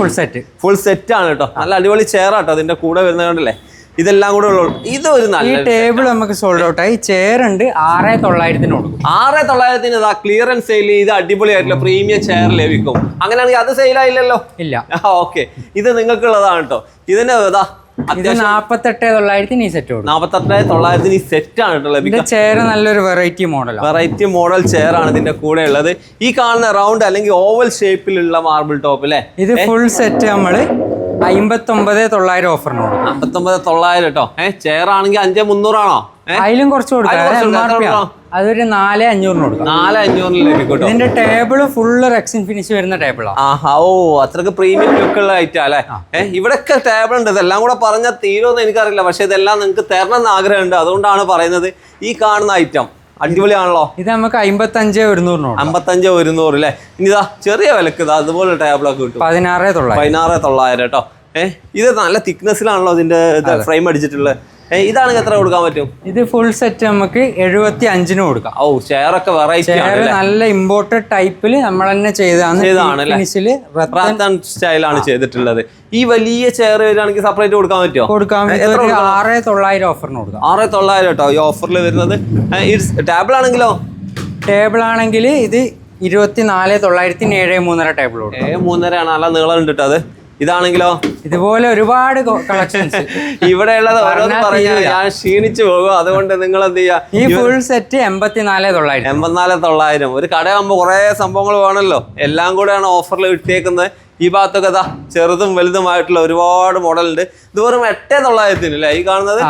ഫുൾ സെറ്റ് ഫുൾ സെറ്റ് ആണ് കേട്ടോ. നല്ല അടിപൊളി ചെയർ ആട്ടോ അതിന്റെ കൂടെ വരുന്ന കണ്ടല്ലേ? ഇതെല്ലാം കൂടെ ഉള്ളു. ഇത് ഒരു നല്ല ടേബിൾ നമുക്ക് സോൾഡ് ഔട്ട് ആയി ചെയർ ഉണ്ട് ആറ് തൊള്ളായിരത്തിന് കൊടുക്കും. ആറ് തൊള്ളായിരത്തിന് ഇതാ ക്ലിയറൻസ് സെയിൽ ചെയ്ത് അടിപൊളിയായിട്ടുള്ള പ്രീമിയം ചെയർ ലഭിക്കും അങ്ങനെയാണെങ്കിൽ അത് സെയിൽ ആയില്ലല്ലോ? ഇല്ല. ഓക്കെ ഇത് നിങ്ങൾക്കുള്ളതാണ് കേട്ടോ. ഇതിന് ഇതാ ഇത് അത്യാവശ്യം നാപ്പത്തെട്ട് തൊള്ളായിരത്തിന് ഈ സെറ്റ് കൊടുക്കും. നാപ്പത്തെട്ട് തൊള്ളായിരത്തിന് ഈ സെറ്റ് ആണ് ചെയർ നല്ലൊരു വെറൈറ്റി മോഡലാണ് വെറൈറ്റി മോഡൽ ചെയർ ആണ് ഇതിന്റെ കൂടെ ഉള്ളത്. ഈ കാണുന്ന റൗണ്ട് അല്ലെങ്കിൽ ഓവൽ ഷേപ്പിലുള്ള മാർബിൾ ടോപ്പ് അല്ലേ? ഇത് ഫുൾ സെറ്റ് നമ്മൾ അമ്പത്തൊമ്പത് തൊള്ളായിരം ഓഫറിന് കൊടുക്കും. അമ്പത്തൊമ്പത് തൊള്ളായിരം കേട്ടോ ഏഹ് ചെയർ ആണെങ്കിൽ അഞ്ചേ മുന്നൂറാണോ? അതിലും കുറച്ച് കൊടുക്കാം. അതൊരു നാല് അഞ്ഞൂറിന് കൊടുക്കാം. നാല് അഞ്ഞൂറിന് ലഭിക്കും ഇതിന്റെ ടേബിൾ ഫുള്ള് റെക്സിൻ ഫിനിഷ് വരുന്ന ടേബിളാണ് ആഹാ ഓ അത്രയ്ക്ക് പ്രീമിയം ലുക്ക് ഉള്ള ഐറ്റം അല്ലേ? ഏഹ് ഇവിടെയൊക്കെ ടേബിൾ ഉണ്ട്. ഇതെല്ലാം കൂടെ പറഞ്ഞാൽ തീരുമെന്ന് എനിക്കറിയില്ല. പക്ഷെ ഇതെല്ലാം നിങ്ങൾക്ക് തരണം എന്ന് ആഗ്രഹമുണ്ട്. അതുകൊണ്ടാണ് പറയുന്നത് ഈ കാണുന്ന ഐറ്റം അടിപൊളിയാണല്ലോ. ഇത് നമുക്ക് അമ്പത്തഞ്ച് ഒരുന്നൂറിനോ അമ്പത്തഞ്ച് ഒരുന്നൂറ് അല്ലേ ഇനി ഇതാ ചെറിയ വിലക്ക് ഇതാ അതുപോലെ ടേബിളൊക്കെ കിട്ടും. പതിനാറ് തൊള്ളായിരം. പതിനാറ് തൊള്ളായിരം കേട്ടോ ഏഹ് ഇത് നല്ല തിക്നെസ്സിലാണല്ലോ ഇതിന്റെ ഫ്രെയിം അടിച്ചിട്ടുള്ളത് ഇതാണെങ്കിൽ എത്ര കൊടുക്കാൻ പറ്റും? ഇത് ഫുൾ സെറ്റ് നമുക്ക് എഴുപത്തി അഞ്ചിന് കൊടുക്കാം ഓ ചെയറൊക്കെ വെറൈറ്റി ആണ് നല്ല ഇമ്പോർട്ടഡ് ടൈപ്പിൽ നമ്മൾ തന്നെ ചെയ്താണ് ചെയ്താണ്? സ്റ്റൈലാണ് ചെയ്തിട്ടുള്ളത്. ഈ വലിയ ചെയർ വരികയാണെങ്കിൽ സെപ്പറേറ്റ് കൊടുക്കാൻ പറ്റുമോ കൊടുക്കാൻ കൊടുക്കാം? ആറ് തൊള്ളായിരം ഓഫറിന് കൊടുക്കാം. ആറ് തൊള്ളായിരം കേട്ടോ ഈ ഓഫറിൽ വരുന്നത്. ടേബിൾ ആണെങ്കിലോ? ടേബിൾ ആണെങ്കിൽ ഇത് ഇരുപത്തി നാല് തൊള്ളായിരത്തി ഏഴ് മൂന്നര ടേബിൾ കൊടുക്കും. മൂന്നര ആണ്. നല്ല നീളം ഉണ്ട് കേട്ടോ അത്. ഇതാണെങ്കിലോ? ഇതുപോലെ ഒരുപാട് കളക്ഷൻസ് ഇവിടെ ഉള്ളത് ഓരോന്ന് പറഞ്ഞാ പറഞ്ഞാൽ ഞാൻ ക്ഷീണിച്ചു പോകും. അതുകൊണ്ട് നിങ്ങൾ എന്ത് ചെയ്യാ? ഈ ഫുൾ സെറ്റ് എൺപത്തിനാല് തൊള്ളായിരം. എൺപത്തിനാല് തൊള്ളായിരം. ഒരു കടയാകുമ്പോൾ കുറേ സംഭവങ്ങൾ വേണമല്ലോ. എല്ലാം കൂടെയാണ് ഓഫറിൽ ഇട്ടേക്കുന്നത് ഈ ഭാഗത്തൊക്കെ ഇതാ ചെറുതും വലുതുമായിട്ടുള്ള ഒരുപാട് മോഡൽ ഉണ്ട് ഇത് വെറും എട്ടേ തൊള്ളായിരത്തിന് അല്ലേ? ഈ കാണുന്നത്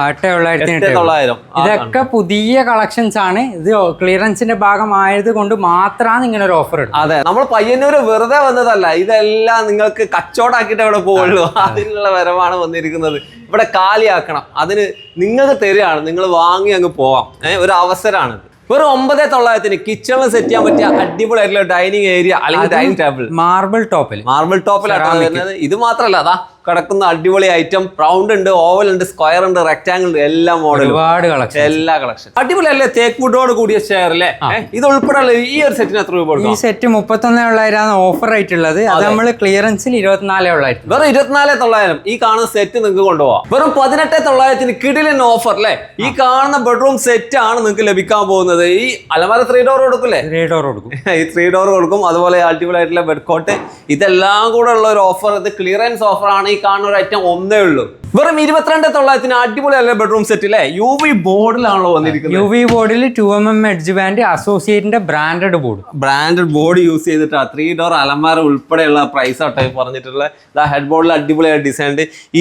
എട്ട് തൊള്ളായിരം ഇതൊക്കെ പുതിയ കളക്ഷൻസ് ആണ്. ഇത് ക്ലിയറൻസിന്റെ ഭാഗമായത് കൊണ്ട് മാത്രമാണ് ഇങ്ങനെ ഒരു ഓഫർ അതെ നമ്മൾ പയ്യന്നൂര് വെറുതെ വന്നതല്ല. ഇതെല്ലാം നിങ്ങൾക്ക് കച്ചവടാക്കിയിട്ട് അവിടെ പോവുള്ളൂ. അതിനുള്ള വരവാണ് വന്നിരിക്കുന്നത്. ഇവിടെ കാലിയാക്കണം. അതിന് നിങ്ങൾക്ക് തരികയാണ്. നിങ്ങൾ വാങ്ങി അങ്ങ് പോവാം. ഏഹ് ഒരു അവസരമാണ് വെറും ഒമ്പത് തൊള്ളായിരത്തിന് കിച്ചണിൽ സെറ്റ് ചെയ്യാൻ പറ്റിയ അടിപൊളിയായിട്ടുള്ള ഡൈനിങ് ഏരിയ അല്ലെങ്കിൽ ഡൈനിങ് ടേബിൾ മാർബിൾ ടോപ്പിൽ മാർബിൾ ടോപ്പിലാണ് ഇത് മാത്രല്ല അതാ കിടക്കുന്ന അടിപൊളി ഐറ്റം റൗണ്ട് ഉണ്ട് ഓവൽ ഉണ്ട് സ്ക്വയർ ഉണ്ട് റെക്ടാങ്കിൾ ഉണ്ട് എല്ലാ മോഡലും ഒരുപാട് കളക്ഷൻ എല്ലാ കളക്ഷൻ അടിപൊളി അല്ലേ തേക്ക് വുഡോട് കൂടിയ ചെയർ അല്ലേ ഇത് ഉൾപ്പെടെയുള്ള ഈ ഒരു സെറ്റിന് എത്ര രൂപ ഈ സെറ്റ് മുപ്പത്തൊന്നേ ഉള്ളായിരമാണ് ഓഫർ ആയിട്ടുള്ളത് അത് നമ്മൾ ക്ലിയറൻസിൽ ഇരുപത്തിനാലേ ഉള്ളായിരുന്നു വെറും ഇരുപത്തിനാല് തൊള്ളായിരം. ഈ കാണുന്ന സെറ്റ് നിങ്ങൾക്ക് കൊണ്ടുപോകാം വെറും പതിനെട്ട് തൊള്ളായിരത്തിന് കിടിലൻ ഓഫർ അല്ലേ? ഈ കാണുന്ന ബെഡ്റൂം സെറ്റ് ആണ് നിങ്ങൾക്ക് ലഭിക്കാൻ പോകുന്നത്. ഈ അലമാര ത്രീ ഡോർ കൊടുക്കില്ലേ ത്രീ ഡോർ കൊടുക്കും. ഈ ത്രീ ഡോർ കൊടുക്കും. അതുപോലെ അടിപൊളി ആയിട്ടുള്ള ബെഡ് കോട്ട് ഇതെല്ലാം കൂടെ ഉള്ള ഒരു ഓഫർ ഇത് ക്ലിയറൻസ് ഓഫർ ആണ്. ഈ കാണുന്ന ഒരു ഐറ്റം ഒന്നേ ഉള്ളൂ. വെറും ഇരുപത്തിരണ്ട് തൊള്ളായിരത്തിന് അടിപൊളി അല്ല ബെഡ്റൂം സെറ്റ് അല്ലേ യു വി ബോർഡിലാണല്ലോ വന്നിരിക്കുന്നത്. യു വി ബോർഡിൽ two M M edge band അസോസിയേറ്റിന്റെ branded board branded board use ചെയ്തിട്ട് ത്രീ ഡോർ അലമാര ഉൾപ്പെടെയുള്ള പ്രൈസ് ആട്ടോ ഈ പറഞ്ഞിട്ടുള്ള ഹെഡ് ബോർഡിൽ അടിപൊളിയായ ഡിസൈൻ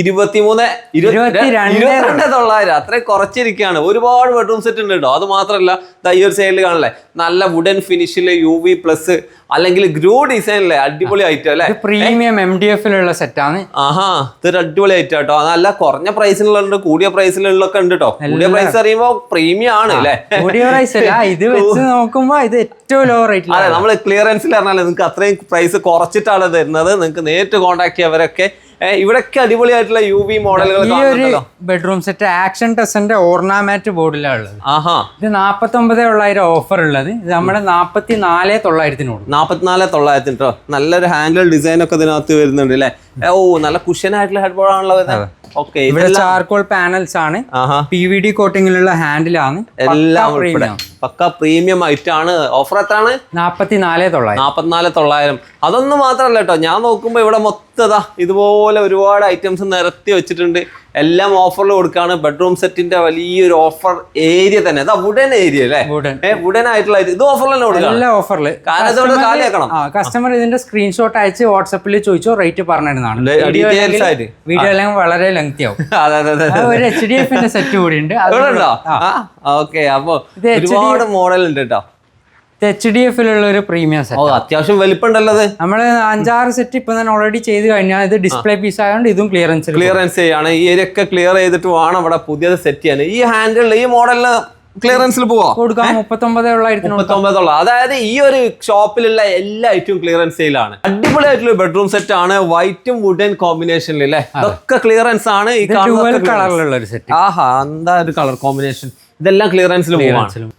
ഇരുപത്തിമൂന്ന് ഇരുപത്തിരണ്ട് തൊള്ളായിരം. അത്രയും കുറച്ചിരിക്കുകയാണ്. ഒരുപാട് ബെഡ്റൂം സെറ്റ് ഉണ്ട് കേട്ടോ അത് മാത്രമല്ല ദാ ഈ ഒരു സൈഡിൽ കാണല്ലേ നല്ല വുഡൻ ഫിനിഷിൽ യു വി പ്ലസ് അല്ലെങ്കിൽ ഗ്രൂ ഡിസൈൻ അല്ലേ? അടിപൊളി ഐറ്റം അല്ലേ പ്രീമിയം എം ഡി എഫിലുള്ള സെറ്റാണ് ആഹാ ഇതൊരു അടിപൊളി ഐറ്റം കേട്ടോ നല്ല കുറഞ്ഞ പ്രൈസിലുള്ള കൂടിയ പ്രൈസിലുള്ളൊക്കെ ഉണ്ട് കേട്ടോ കൂടിയ പ്രൈസ് അറിയുമ്പോ പ്രീമിയം ആണ് അല്ലേ? കൂടിയ പ്രൈസ് അല്ല. ഇത് വെച്ച് നോക്കുമ്പോ ഇത് ഏറ്റവും ലോ റേറ്റ് അതെ നമ്മൾ ക്ലിയറൻസിൽ പറഞ്ഞാൽ നിങ്ങൾക്ക് അത്രയും പ്രൈസ് കുറച്ചിട്ടാണ് തരുന്നത് നിങ്ങൾക്ക് നേരിട്ട് കോൺടാക്ട് ചെയ്യവരൊക്കെ ഇവിടൊക്കെ അടിപൊളിയായിട്ടുള്ള യു വി മോഡലുകൾ ഈ ഒരു ബെഡ്റൂം സെറ്റ് ആക്ഷൻ ടെസ്റ്റിന്റെ ഓർണാമാറ്റ് ബോർഡിലാണ് ഉള്ളത്. ആഹാ. ഇത് നാപ്പത്തി ഒമ്പത് തൊള്ളായിരം ഓഫർ ഉള്ളത്. ഇത് നമ്മുടെ നാപ്പത്തി നാല് തൊള്ളായിരത്തിനോട്. നാപ്പത്തിനാല് തൊള്ളായിരത്തി കേട്ടോ നല്ലൊരു ഹാൻഡിൽ ഡിസൈൻ ഒക്കെ ഇതിനകത്ത് വരുന്നുണ്ട് അല്ലേ ഓ നല്ല കുഷൻ ആയിട്ടുള്ള ഹെഡ് ബോർഡ് ആണല്ലോ ഓക്കെ ഇവിടെ ചാർക്കോൾ പാനൽസ് ആണ്. പി വി ഡി കോട്ടിങ്ങിലുള്ള ഹാൻഡിലാണ് എല്ലാം പക്ക പ്രീമിയം ഐറ്റാണ്. ഓഫർ എത്രയാണ്? നാൽപ്പത്തിനാല് തൊള്ളായിരം. നാൽപ്പത്തിനാല് തൊള്ളായിരം. അതൊന്നും മാത്രമല്ല കേട്ടോ. ഞാൻ നോക്കുമ്പോൾ ഇവിടെ മൊത്തതാ ഇതുപോലെ ഒരുപാട് ഐറ്റംസ് നിരത്തി വെച്ചിട്ടുണ്ട്. എല്ലാം ഓഫറിൽ കൊടുക്കുകയാണ് ബെഡ്റൂം സെറ്റിന്റെ വലിയൊരു ഓഫർ ഏരിയ തന്നെ. അതാ വുഡൻ ഏരിയ അല്ലേ? വുഡൻ ആയിട്ടുള്ള ഇത് ഓഫറിൽ തന്നെ കൊടുക്കുക എല്ലാ ഓഫറിൽ കസ്റ്റമർ ഇതിന്റെ സ്ക്രീൻഷോട്ട് അയച്ച് വാട്സപ്പിൽ ചോദിച്ചോ റേറ്റ് പറഞ്ഞിരുന്നതാണ്. വീഡിയോ എല്ലാം വളരെ ലെങ്തി ആവും. ഒരു എച്ച് ഡി എഫിന്റെ സെറ്റ് കൂടി ഉണ്ട്. ഓക്കെ. അപ്പൊ ഒരുപാട് മോഡൽ ഉണ്ട് കേട്ടോ എച്ച് ഡി എഫിലുള്ള ഒരു പ്രീമിയം സെറ്റ് അത്യാവശ്യം വലിപ്പമുണ്ടല്ലോ നമ്മൾ അഞ്ചാറ് സെറ്റ് ഇപ്പൊ തന്നെ ഓൾറെഡി ചെയ്ത് കഴിഞ്ഞാൽ ഇത് ഡിസ്പ്ലേ പീസ് ആയതുകൊണ്ട് ഇതും ക്ലിയറൻസ് ക്ലിയറൻസ് ചെയ്യാണ്. ഈ ഏരിയ ഒക്കെ ക്ലിയർ ചെയ്തിട്ട് വേണം ഇവിടെ പുതിയത് സെറ്റ് ചെയ്യാൻ. ഈ ഹാൻഡിൽ ഈ മോഡലിന് ക്ലിയറൻസിൽ പോവാ? കൊടുക്കാം. മുപ്പത്തൊമ്പതുള്ള അതായത് ഈ ഒരു ഷോപ്പിലുള്ള എല്ലാ ഐറ്റവും ക്ലിയറൻസ് സെയിലാണ് അടിപൊളിയായിട്ടുള്ള ബെഡ്റൂം സെറ്റ് ആണ്. വൈറ്റും വുഡൻ കോമ്പിനേഷനിൽ അല്ലേ അതൊക്കെ ക്ലിയറൻസ് ആണ്. ഈ കളറിലുള്ള ഒരു സെറ്റ് ആഹാ എന്താ ഒരു കളർ കോമ്പിനേഷൻ ഇതെല്ലാം ക്ലിയറൻസിൽ പോവാണ്.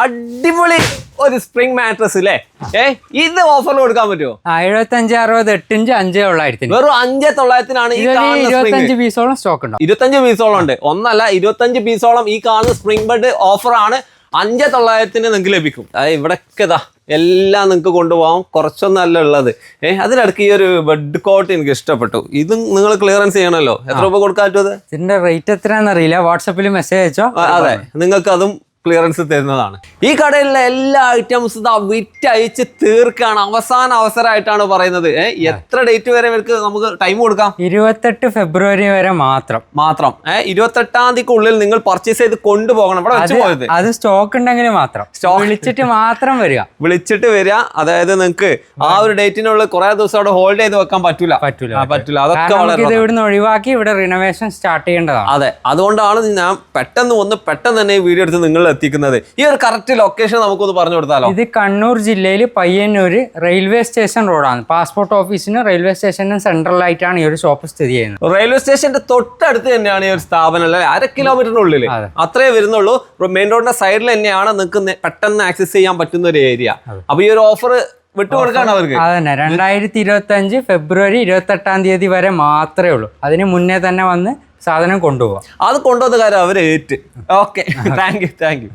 അടിപൊളി ഒരു സ്പ്രിംഗ് മാട്രസ് അല്ലേ ഏ ഇത് ഓഫറിൽ കൊടുക്കാൻ പറ്റുമോ? എഴുപത്തി അഞ്ച് അറുപത് എട്ടിഞ്ച് അഞ്ച് തൊള്ളായിരത്തിന് വെറും അഞ്ച് തൊള്ളായിരത്തിനാണ് ഇരുപത്തഞ്ച് പീസോളം സ്റ്റോക്ക് ഉണ്ട്. ഇരുപത്തഞ്ച് പീസോളം ഉണ്ട്. ഒന്നല്ല ഇരുപത്തഞ്ച് പീസോളം ഈ കാണുന്ന സ്പ്രിംഗ് ബെഡ് ഓഫർ ആണ്. അഞ്ച് തൊള്ളായിരത്തിന് നിങ്ങൾക്ക് ലഭിക്കും. അതായത് ഇവിടൊക്കെ ഇതാ എല്ലാം നിങ്ങൾക്ക് കൊണ്ടുപോകാം. കുറച്ചൊന്നല്ല ഉള്ളത്. ഏഹ് അതിനിടയ്ക്ക് ഈ ഒരു ബെഡ് കോട്ട് എനിക്ക് ഇഷ്ടപ്പെട്ടു. ഇതും നിങ്ങൾ ക്ലിയറൻസ് ചെയ്യണമല്ലോ എത്ര രൂപ കൊടുക്കാൻ പറ്റും ഇതിന്റെ റേറ്റ് എത്രയാണെന്ന് അറിയില്ല. വാട്സപ്പിൽ മെസ്സേജ് അയച്ചോ? അതെ. നിങ്ങൾക്ക് അതും ക്ലിയറൻസ് തരുന്നതാണ്. ഈ കടയിലുള്ള എല്ലാ ഐറ്റംസ് ഇതാ വിറ്റയച്ച് തീർക്കാണ്. അവസാന അവസരമായിട്ടാണ് പറയുന്നത്. എത്ര ഡേറ്റ് വരെ ഇവർക്ക് നമുക്ക് ടൈം കൊടുക്കാം? ഇരുപത്തെട്ട് ഫെബ്രുവരി വരെ മാത്രം. മാത്രം. ഇരുപത്തെട്ടാം തീയതിക്കുള്ളിൽ നിങ്ങൾ പർച്ചേസ് ചെയ്ത് കൊണ്ടുപോകണം. ഇവിടെ വെച്ച് പോയത്. അത് സ്റ്റോക്ക് ഉണ്ടെങ്കിൽ മാത്രം. സ്റ്റോക്ക് വിളിച്ചിട്ട് മാത്രം വരിക. വിളിച്ചിട്ട് വരിക. അതായത് നിങ്ങൾക്ക് ആ ഒരു ഡേറ്റിനുള്ള കുറെ ദിവസം അവിടെ ഹോൾഡ് ചെയ്ത് വെക്കാൻ പറ്റൂല. പറ്റൂല പറ്റൂല. അതൊക്കെ ഇത് ഇവിടുന്ന് ഒഴിവാക്കി ഇവിടെ റിനോവേഷൻ സ്റ്റാർട്ട് ചെയ്യേണ്ടതാണ്. അതെ. അതുകൊണ്ടാണ് ഞാൻ പെട്ടെന്ന് വന്ന് പെട്ടെന്ന് തന്നെ ഈ വീഡിയോ എടുത്ത് നിങ്ങൾ എത്തിക്കുന്നത്. ഈ ഒരു കറക്റ്റ് ലൊക്കേഷൻ നമുക്കൊന്ന് പറഞ്ഞു കൊടുത്താലോ? ഇത് കണ്ണൂർ ജില്ലയിൽ പയ്യന്നൂർ റെയിൽവേ സ്റ്റേഷൻ റോഡാണ് പാസ്പോർട്ട് ഓഫീസിനും റെയിൽവേ സ്റ്റേഷനും സെൻട്രലായിട്ടാണ് ഈ ഒരു ഷോപ്പ് സ്ഥിതി ചെയ്യുന്നത്. റെയിൽവേ സ്റ്റേഷന്റെ തൊട്ടടുത്ത് തന്നെയാണ് ഈ ഒരു സ്ഥാപനം അല്ലെ? അര കിലോമീറ്ററിനുള്ളിൽ അതെ. അത്രേ വരുന്നുള്ളൂ. മെയിൻ റോഡിന്റെ സൈഡിൽ തന്നെയാണ് നിങ്ങൾക്ക് പെട്ടെന്ന് ആക്സസ് ചെയ്യാൻ പറ്റുന്ന ഒരു ഏരിയ അപ്പൊ ഈ ഒരു ഓഫർ വിട്ടുകൊടുക്കാണ് അവർക്ക്? അതന്നെ. രണ്ടായിരത്തി ഇരുപത്തി അഞ്ച് ഫെബ്രുവരി ഇരുപത്തെട്ടാം തീയതി വരെ മാത്രമേ ഉള്ളൂ. അതിന് മുന്നേ തന്നെ വന്ന് സാധനം കൊണ്ടുപോവാം. അത് കൊണ്ടുവന്ന കാര്യം അവർ ഏറ്റ്. Okay. Thank you thank you